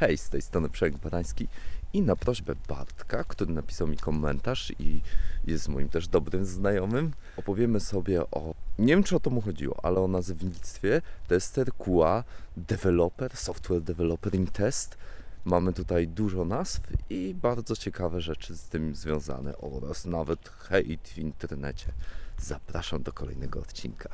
Hej, z tej strony Przemek Barański i na prośbę Bartka, który napisał mi komentarz i jest moim też dobrym znajomym, opowiemy sobie o, nie wiem czy o to mu chodziło, ale o nazewnictwie tester QA, developer, software developer in test. Mamy tutaj dużo nazw i bardzo ciekawe rzeczy z tym związane oraz nawet hejt w internecie. Zapraszam do kolejnego odcinka.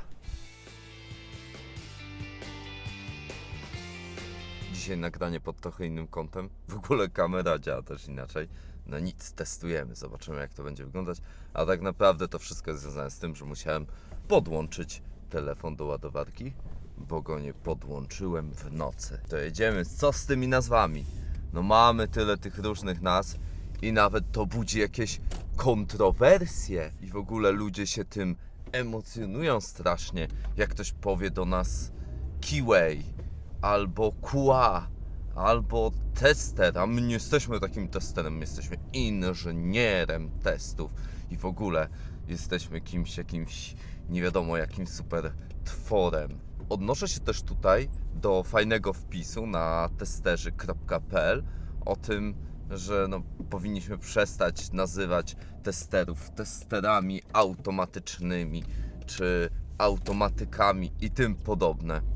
Dzisiaj nagranie pod trochę innym kątem. W ogóle kamera działa też inaczej. No nic, testujemy, zobaczymy jak to będzie wyglądać. A tak naprawdę to wszystko jest związane z tym, że musiałem podłączyć telefon do ładowarki, bo go nie podłączyłem w nocy. To jedziemy, co z tymi nazwami? No mamy tyle tych różnych nazw i nawet to budzi jakieś kontrowersje i w ogóle ludzie się tym emocjonują strasznie, jak ktoś powie do nas Keyway albo QA, albo tester, a my nie jesteśmy takim testerem, my jesteśmy inżynierem testów i w ogóle jesteśmy kimś jakimś nie wiadomo jakim super tworem. Odnoszę się też tutaj do fajnego wpisu na testerzy.pl o tym, że no, powinniśmy przestać nazywać testerów testerami automatycznymi czy automatykami i tym podobne.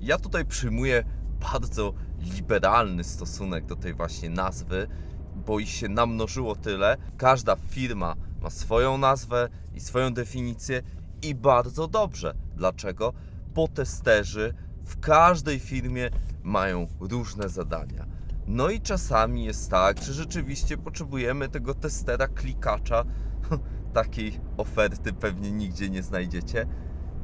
Ja tutaj przyjmuję bardzo liberalny stosunek do tej właśnie nazwy, bo ich się namnożyło tyle. Każda firma ma swoją nazwę i swoją definicję i bardzo dobrze. Dlaczego? Bo testerzy w każdej firmie mają różne zadania. No i czasami jest tak, że rzeczywiście potrzebujemy tego testera klikacza. Takiej oferty pewnie nigdzie nie znajdziecie.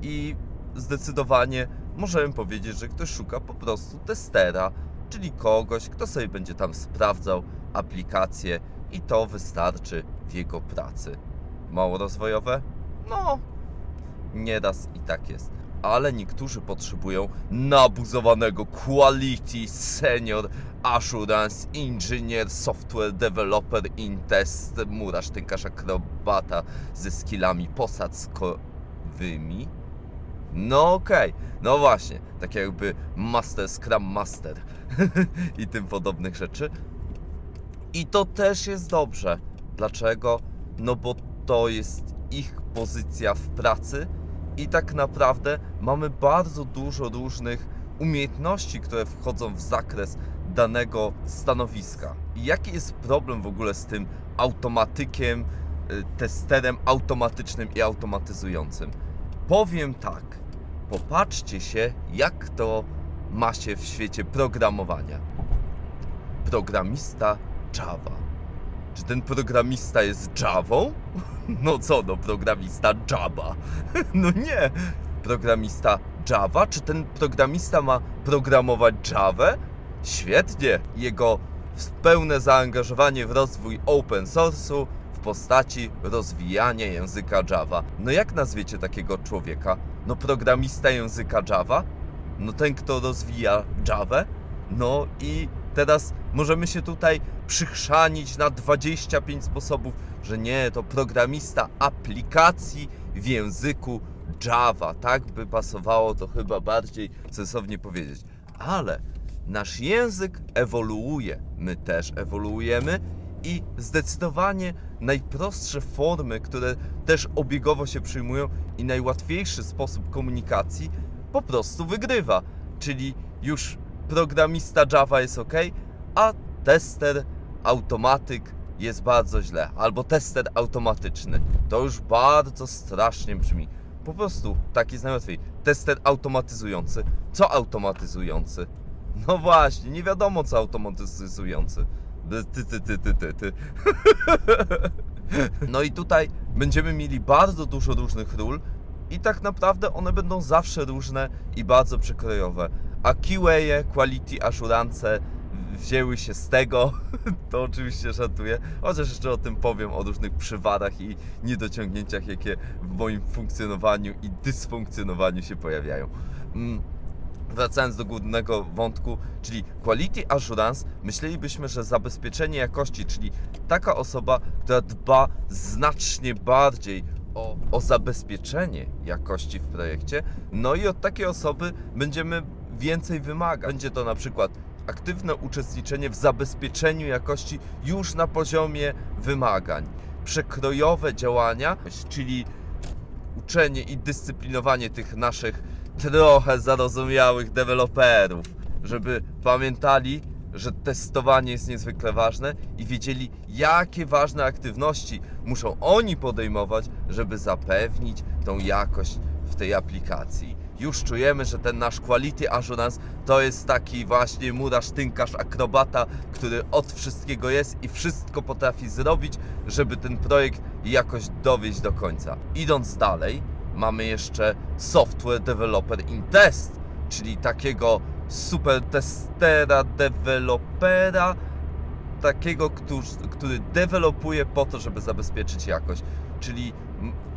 I zdecydowanie możemy powiedzieć, że ktoś szuka po prostu testera, czyli kogoś, kto sobie będzie tam sprawdzał aplikacje i to wystarczy w jego pracy. Mało rozwojowe? No, nieraz i tak jest. Ale niektórzy potrzebują nabuzowanego Quality Senior Assurance Engineer Software Developer in Test Murarz, tynkarz akrobata ze skillami posadzkowymi. No okej, no właśnie, tak jakby Master Scrum Master i tym podobnych rzeczy. I to też jest dobrze. Dlaczego? No bo to jest ich pozycja w pracy i tak naprawdę mamy bardzo dużo różnych umiejętności, które wchodzą w zakres danego stanowiska. I jaki jest problem w ogóle z tym automatykiem, y, testerem automatycznym i automatyzującym? Powiem tak. Popatrzcie się, jak to ma się w świecie programowania. Programista Java. Czy ten programista jest Javą? No co no, programista Java. No nie. Programista Java? Czy ten programista ma programować Javę? Świetnie. Jego pełne zaangażowanie w rozwój open source'u w postaci rozwijania języka Java. No jak nazwiecie takiego człowieka? No programista języka Java? No ten, kto rozwija Javę? No i teraz możemy się tutaj przychrzanić na 25 sposobów, że nie, to programista aplikacji w języku Java. Tak by pasowało to chyba bardziej sensownie powiedzieć. Ale nasz język ewoluuje, my też ewoluujemy i zdecydowanie najprostsze formy, które też obiegowo się przyjmują i najłatwiejszy sposób komunikacji po prostu wygrywa. Czyli już programista Java jest ok, a tester automatyk jest bardzo źle, albo tester automatyczny. To już bardzo strasznie brzmi. Po prostu tak jest najłatwiej. Tester automatyzujący. Co automatyzujący? No właśnie, nie wiadomo co automatyzujący. Ty, ty, ty, ty, ty, ty. No i tutaj będziemy mieli bardzo dużo różnych ról i tak naprawdę one będą zawsze różne i bardzo przekrojowe. A QA, Quality Assurance wzięły się z tego, to oczywiście żartuję, chociaż jeszcze o tym powiem, o różnych przywadach i niedociągnięciach, jakie w moim funkcjonowaniu i dysfunkcjonowaniu się pojawiają. Wracając do głównego wątku, czyli Quality Assurance, myślelibyśmy, że zabezpieczenie jakości, czyli taka osoba, która dba znacznie bardziej o, o zabezpieczenie jakości w projekcie, no i od takiej osoby będziemy więcej wymagać. Będzie to na przykład aktywne uczestniczenie w zabezpieczeniu jakości już na poziomie wymagań. Przekrojowe działania, czyli uczenie i dyscyplinowanie tych naszych trochę zarozumiałych deweloperów, żeby pamiętali, że testowanie jest niezwykle ważne i wiedzieli, jakie ważne aktywności muszą oni podejmować, żeby zapewnić tą jakość w tej aplikacji. Już czujemy, że ten nasz quality assurance to jest taki właśnie murarz, tynkarz, akrobata, który od wszystkiego jest i wszystko potrafi zrobić, żeby ten projekt jakoś dowieść do końca. Idąc dalej, mamy jeszcze software developer in test, czyli takiego super testera, dewelopera, takiego, który, który dewelopuje po to, żeby zabezpieczyć jakość. Czyli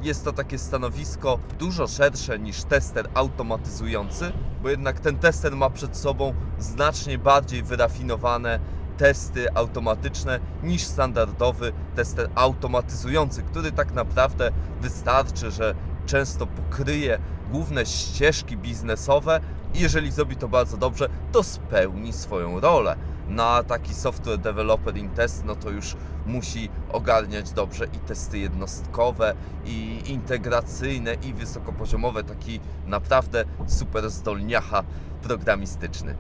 jest to takie stanowisko dużo szersze niż tester automatyzujący, bo jednak ten tester ma przed sobą znacznie bardziej wyrafinowane testy automatyczne niż standardowy tester automatyzujący, który tak naprawdę wystarczy, że często pokryje główne ścieżki biznesowe i jeżeli zrobi to bardzo dobrze, to spełni swoją rolę. Na taki software developer in test, no to już musi ogarniać dobrze i testy jednostkowe, i integracyjne, i wysokopoziomowe, taki naprawdę super zdolniacha programistyczny.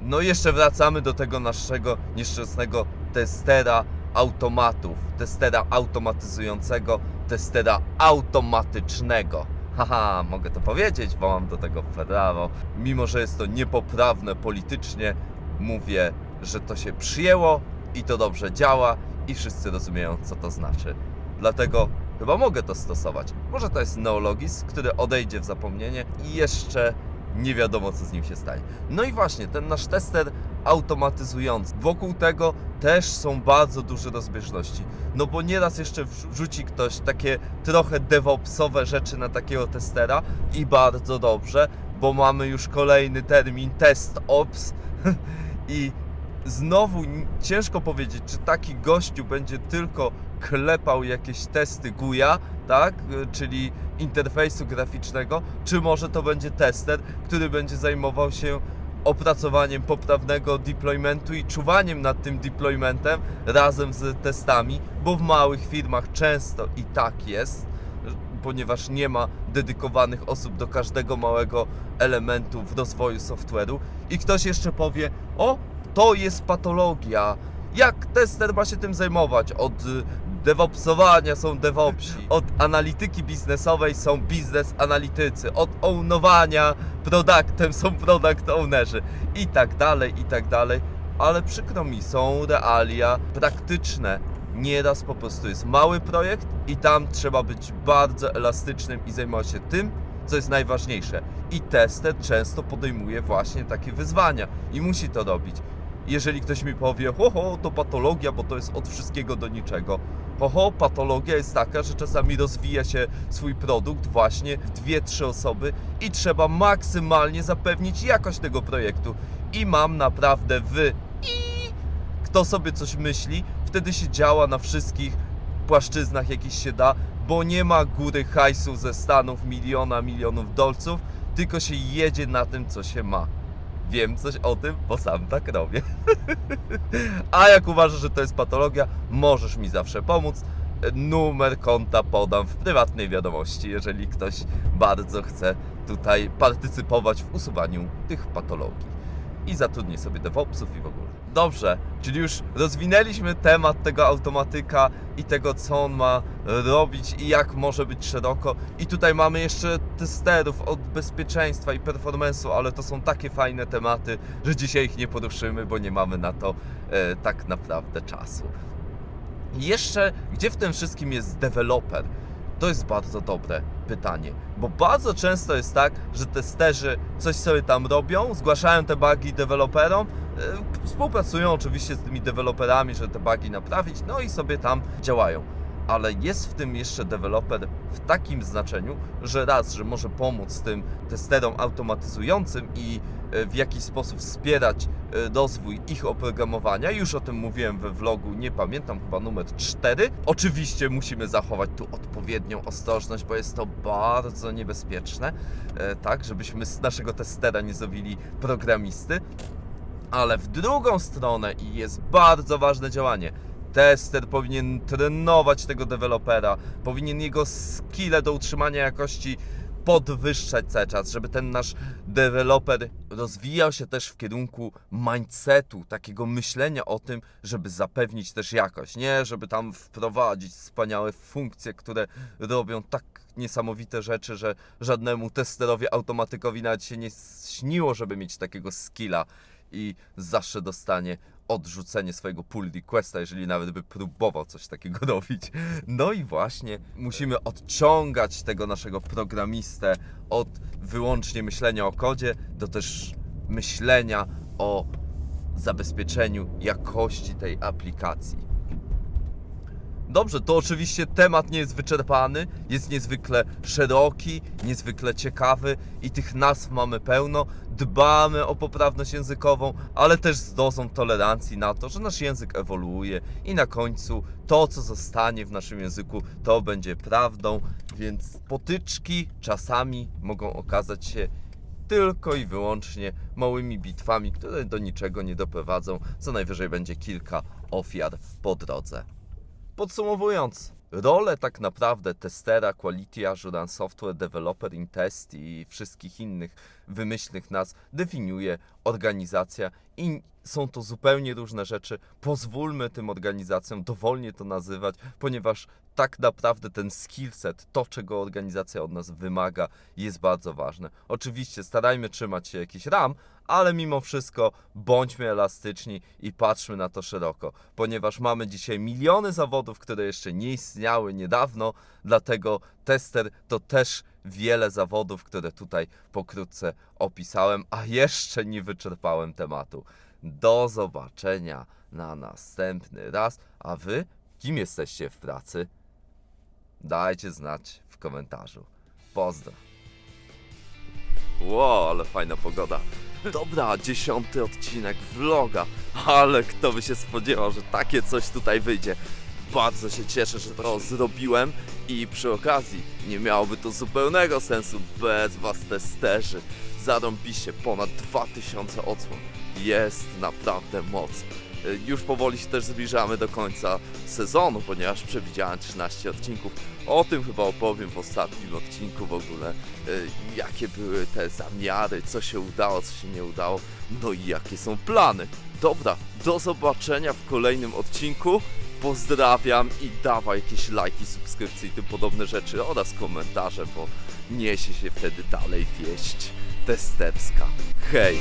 No i jeszcze wracamy do tego naszego nieszczęsnego testera automatów, testera automatyzującego, testera automatycznego. Haha, mogę to powiedzieć, bo mam do tego prawo. Mimo, że jest to niepoprawne politycznie, mówię, że to się przyjęło i to dobrze działa i wszyscy rozumieją, co to znaczy. Dlatego chyba mogę to stosować. Może to jest neologizm, który odejdzie w zapomnienie i jeszcze nie wiadomo, co z nim się stanie. No i właśnie, ten nasz tester automatyzujący. Wokół tego też są bardzo duże rozbieżności. No bo nieraz jeszcze wrzuci ktoś takie trochę DevOpsowe rzeczy na takiego testera i bardzo dobrze, bo mamy już kolejny termin test ops i znowu ciężko powiedzieć, czy taki gościu będzie tylko klepał jakieś testy GUIA, tak, y, czyli interfejsu graficznego, czy może to będzie tester, który będzie zajmował się opracowaniem poprawnego deploymentu i czuwaniem nad tym deploymentem razem z testami, bo w małych firmach często i tak jest, ponieważ nie ma dedykowanych osób do każdego małego elementu w rozwoju software'u i ktoś jeszcze powie, o, to jest patologia, jak tester ma się tym zajmować? Od y, DevOpsowania są DevOpsi, od analityki biznesowej są biznes analitycy, od ownowania produktem są product ownerzy i tak dalej, i tak dalej. Ale przykro mi, są realia praktyczne. Nieraz po prostu jest mały projekt i tam trzeba być bardzo elastycznym i zajmować się tym, co jest najważniejsze. I tester często podejmuje właśnie takie wyzwania i musi to robić. Jeżeli ktoś mi powie, ho, ho, to patologia, bo to jest od wszystkiego do niczego. Ho, ho, patologia jest taka, że czasami rozwija się swój produkt właśnie w dwie, trzy osoby i trzeba maksymalnie zapewnić jakość tego projektu. I mam naprawdę wy i kto sobie coś myśli, wtedy się działa na wszystkich płaszczyznach, jakich się da, bo nie ma góry hajsu ze Stanów, miliona, milionów dolców, tylko się jedzie na tym, co się ma. Wiem coś o tym, bo sam tak robię. A jak uważasz, że to jest patologia, możesz mi zawsze pomóc. Numer konta podam w prywatnej wiadomości, jeżeli ktoś bardzo chce tutaj partycypować w usuwaniu tych patologii. I zatrudnię sobie DevOpsów i w ogóle. Dobrze, czyli już rozwinęliśmy temat tego automatyka i tego, co on ma robić i jak może być szeroko. I tutaj mamy jeszcze testerów od bezpieczeństwa i performance'u, ale to są takie fajne tematy, że dzisiaj ich nie poruszymy, bo nie mamy na to e, tak naprawdę czasu. Jeszcze, gdzie w tym wszystkim jest deweloper? To jest bardzo dobre pytanie, bo bardzo często jest tak, że testerzy coś sobie tam robią, zgłaszają te bugi deweloperom, e, współpracują oczywiście z tymi deweloperami, żeby te bugi naprawić, no i sobie tam działają. Ale jest w tym jeszcze deweloper w takim znaczeniu, że raz, że może pomóc tym testerom automatyzującym i e, w jakiś sposób wspierać e, rozwój ich oprogramowania. Już o tym mówiłem we vlogu, nie pamiętam, chyba numer 4. Oczywiście musimy zachować tu odpowiednią ostrożność, bo jest to bardzo niebezpieczne, e, tak, żebyśmy z naszego testera nie zrobili programisty. Ale w drugą stronę i jest bardzo ważne działanie. Tester powinien trenować tego dewelopera, powinien jego skille do utrzymania jakości podwyższać cały czas, żeby ten nasz deweloper rozwijał się też w kierunku mindsetu, takiego myślenia o tym, żeby zapewnić też jakość, nie? Żeby tam wprowadzić wspaniałe funkcje, które robią tak niesamowite rzeczy, że żadnemu testerowi automatykowi nawet się nie śniło, żeby mieć takiego skilla i zawsze dostanie odrzucenie swojego pull requesta, jeżeli nawet by próbował coś takiego robić. No i właśnie musimy odciągać tego naszego programistę od wyłącznie myślenia o kodzie do też myślenia o zabezpieczeniu jakości tej aplikacji. Dobrze, to oczywiście temat nie jest wyczerpany, jest niezwykle szeroki, niezwykle ciekawy i tych nazw mamy pełno. Dbamy o poprawność językową, ale też z dozą tolerancji na to, że nasz język ewoluuje i na końcu to, co zostanie w naszym języku, to będzie prawdą, więc potyczki czasami mogą okazać się tylko i wyłącznie małymi bitwami, które do niczego nie doprowadzą. Co najwyżej będzie kilka ofiar po drodze. Podsumowując, rolę tak naprawdę testera, quality assurance, software developer in test i wszystkich innych wymyślnych nas definiuje organizacja i są to zupełnie różne rzeczy. Pozwólmy tym organizacjom dowolnie to nazywać, ponieważ tak naprawdę ten skillset, to czego organizacja od nas wymaga, jest bardzo ważne. Oczywiście starajmy trzymać się jakichś ram, ale mimo wszystko bądźmy elastyczni i patrzmy na to szeroko, ponieważ mamy dzisiaj miliony zawodów, które jeszcze nie istniały niedawno, dlatego tester to też wiele zawodów, które tutaj pokrótce opisałem, a jeszcze nie wyczerpałem tematu. Do zobaczenia na następny raz, a wy kim jesteście w pracy? Dajcie znać w komentarzu. Pozdro. Ło, ale fajna pogoda. Dobra, dziesiąty odcinek vloga. Ale kto by się spodziewał, że takie coś tutaj wyjdzie. Bardzo się cieszę, że to zrobiłem i przy okazji nie miałoby to zupełnego sensu bez was testerzy. Zarąbiście ponad 2000 odsłon. Jest naprawdę moc. Y, Już powoli się też zbliżamy do końca sezonu, ponieważ przewidziałem 13 odcinków. O tym chyba opowiem w ostatnim odcinku w ogóle. y, Jakie były te zamiary, co się udało, co się nie udało, no i jakie są plany. Dobra, do zobaczenia w kolejnym odcinku. Pozdrawiam i dawaj jakieś lajki, subskrypcje i tym podobne rzeczy oraz komentarze, bo niesie się wtedy dalej wieść testerska. Hej!